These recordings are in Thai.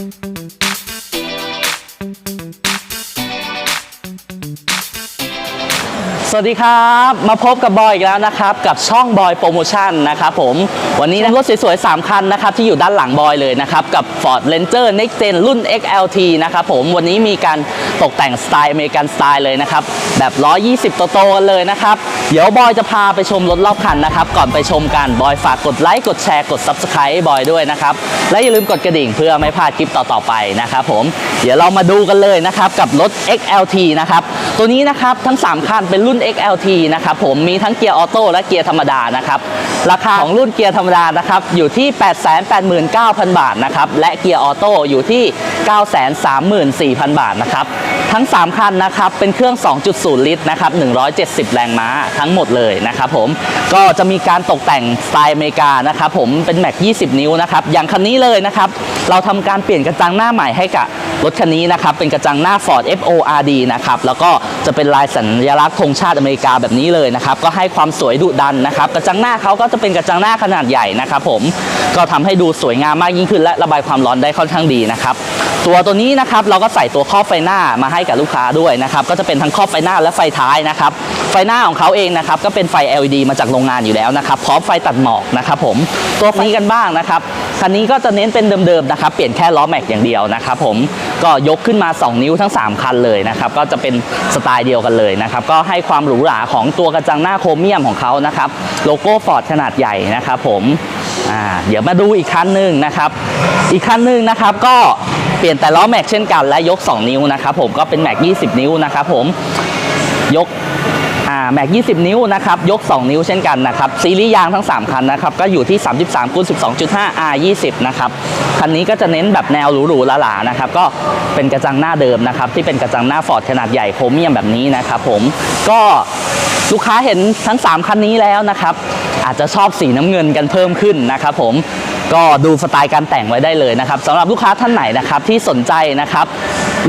thank you สวัสดีครับ มาพบกับบอยอีกแล้วนะครับ กับช่องบอยโปรโมชั่นนะครับผมวันนี้นะรถสวยๆ 3 คันนะครับที่อยู่ด้านหลังบอยเลยนะครับ กับ Ford Ranger Next Gen รุ่น XLT นะครับผมวันนี้มีการตกแต่งสไตล์อเมริกันสไตล์เลยนะครับ แบบ 120 โตๆกันเลยนะครับ เดี๋ยวบอยจะพาไปชมรถรอบคันนะครับ ก่อนไปชมกันบอยฝากกดไลค์กดแชร์กด Subscribe บอยด้วยนะครับ และอย่าลืมกดกระดิ่งเพื่อไม่พลาดคลิปต่อๆไปนะครับผมเดี๋ยวเรามาดูกันเลยนะครับกับรถ XLT นะครับ ตัวนี้นะครับทั้ง 3 คันเป็นรุ่น XLT นะครับผมมีทั้งเกียร์ออโต้และเกียร์ธรรมดานะครับราคาของรุ่นเกียร์ธรรมดานะครับอยู่ที่ 889,000 บาทนะครับและเกียร์ออโต้อยู่ที่ 934,000 บาทนะครับทั้ง 3 คันนะครับเป็นเครื่อง 2.0 ลิตรนะครับ170 แรงม้าทั้งหมดเลยนะครับผมก็จะมีการตกแต่งสไตล์อเมริกานะครับผมเป็นแม็ก 20 นิ้วนะครับอย่างคันนี้เลยนะครับเราทำการเปลี่ยนกระจังหน้าใหม่ให้กับ รถคันนี้นะครับเป็นกระจังหน้า Ford FORD นะครับแล้วก็จะเป็นลายสัญลักษณ์ธงชาติอเมริกาแบบนี้เลยนะครับก็ให้ความสวยดุดันนะครับกระจังหน้าเขาก็จะเป็นกระจังหน้าขนาดใหญ่นะครับผมก็ทำให้ดูสวยงามมากยิ่งขึ้นและระบายความร้อนได้ค่อนข้างดีนะครับ ตัวตัวนี้นะครับเราก็ใส่ตัวครอบไฟหน้ามาให้กับลูกค้าด้วยนะครับก็จะเป็นทั้งครอบไฟหน้าและไฟท้ายนะครับไฟหน้าของเขาเองนะครับก็เป็นไฟ LED มาจากโรงงานอยู่แล้วนะครับพร้อมไฟตัดหมอกนะครับผมตัวนี้กันบ้างนะครับคันนี้ก็จะเน้นเป็นเดิมๆนะครับเปลี่ยนแค่ล้อแม็กอย่างเดียวนะครับผมก็ยกขึ้นมา 2 นิ้วทั้ง 3 คันเลยนะครับก็จะเป็นสไตล์เดียวกันเลยนะครับก็ให้ความหรูหราของตัวกระจังหน้าโครเมียมของเขานะครับโลโก้ฟอร์ดขนาดใหญ่นะครับผมเดี๋ยวมาดูอีกคันหนึ่งนะครับ อีกคันหนึ่งนะครับก็ เปลี่ยนแต่ล้อแม็กเช่นกันและยก 2 นิ้วนะครับผมก็เป็นแม็ก 20 นิ้วนะครับผมยกแม็ก 20 นิ้วนะครับ ยก 2 นิ้วเช่นกันนะครับ ซีรีส์ยางทั้ง 3 คันนะครับ ก็อยู่ที่ 33คูณ12.5 R 20 นะครับ คันนี้ก็จะเน้นแบบแนวหรูๆหราๆนะครับ ก็เป็นกระจังหน้าเดิมนะครับ ที่เป็นกระจังหน้าฟอร์ดขนาดใหญ่โครเมียมแบบนี้นะครับผม ก็ลูกค้าเห็นทั้ง 3 คันนี้แล้วนะครับ อาจจะชอบสีน้ำเงินกันเพิ่มขึ้นนะครับผม ก็ดูสไตล์การแต่งไว้ได้เลยนะครับสำหรับลูกค้าท่านไหนนะครับที่สนใจนะครับ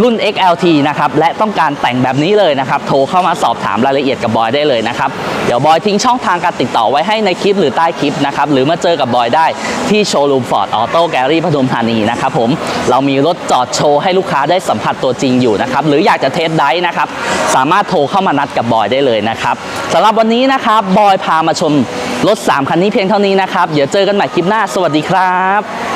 รุ่น XLT นะครับและต้องการแต่งแบบนี้เลยนะครับโทรเข้ามาสอบถามรายละเอียดกับบอยได้เลยนะครับเดี๋ยวบอยทิ้งช่องทางการติดต่อไว้ให้ในคลิปหรือใต้คลิปนะครับหรือมาเจอกับบอยได้ที่โชว์รูมฟอร์ดออโต้แกลลี่ปทุมธานีนะครับผมเรามีรถจอดโชว์ให้ลูกค้าได้สัมผัสตัวจริงอยู่นะครับหรืออยากจะเทสไดฟ์นะครับสามารถโทรเข้ามานัดกับบอยได้เลยนะครับสำหรับวันนี้นะครับบอยพามาชม รถ 3 คันนี้เพียงเท่านี้นะครับ เดี๋ยวเจอกันใหม่คลิปหน้า สวัสดีครับ